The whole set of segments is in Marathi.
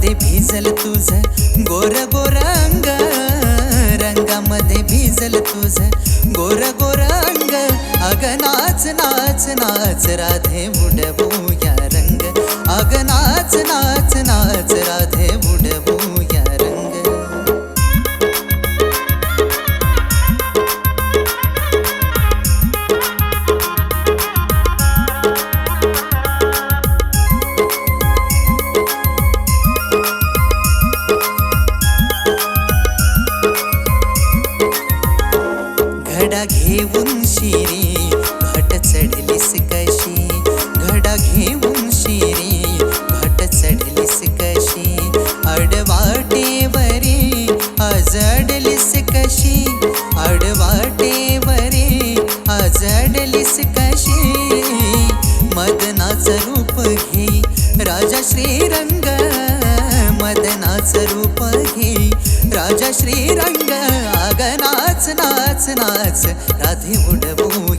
रंगामध्ये भिजल तुझ. गोर गोर अंग रंगामध्ये भिजल तुझ. गोर गोर अंग अग नाच नाच नाच राधे बुडबू घडा घेऊन शिरी घट चढलीस कशी? घडा घेऊन शिरी घट चढलीस कशी? अडवाटेवरी अजडलीस कशी? अडवाटेवरी अजडलीस कशी? मदनाचं रूप घे राजा श्री रूप ही राजा श्रीरंग अग नाच नाच. नाच राधे उडवूया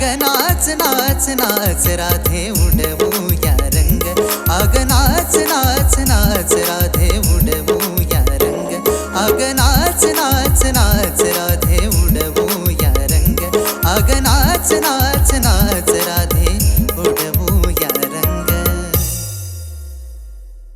ग नाच नाच नाच राधे उडवू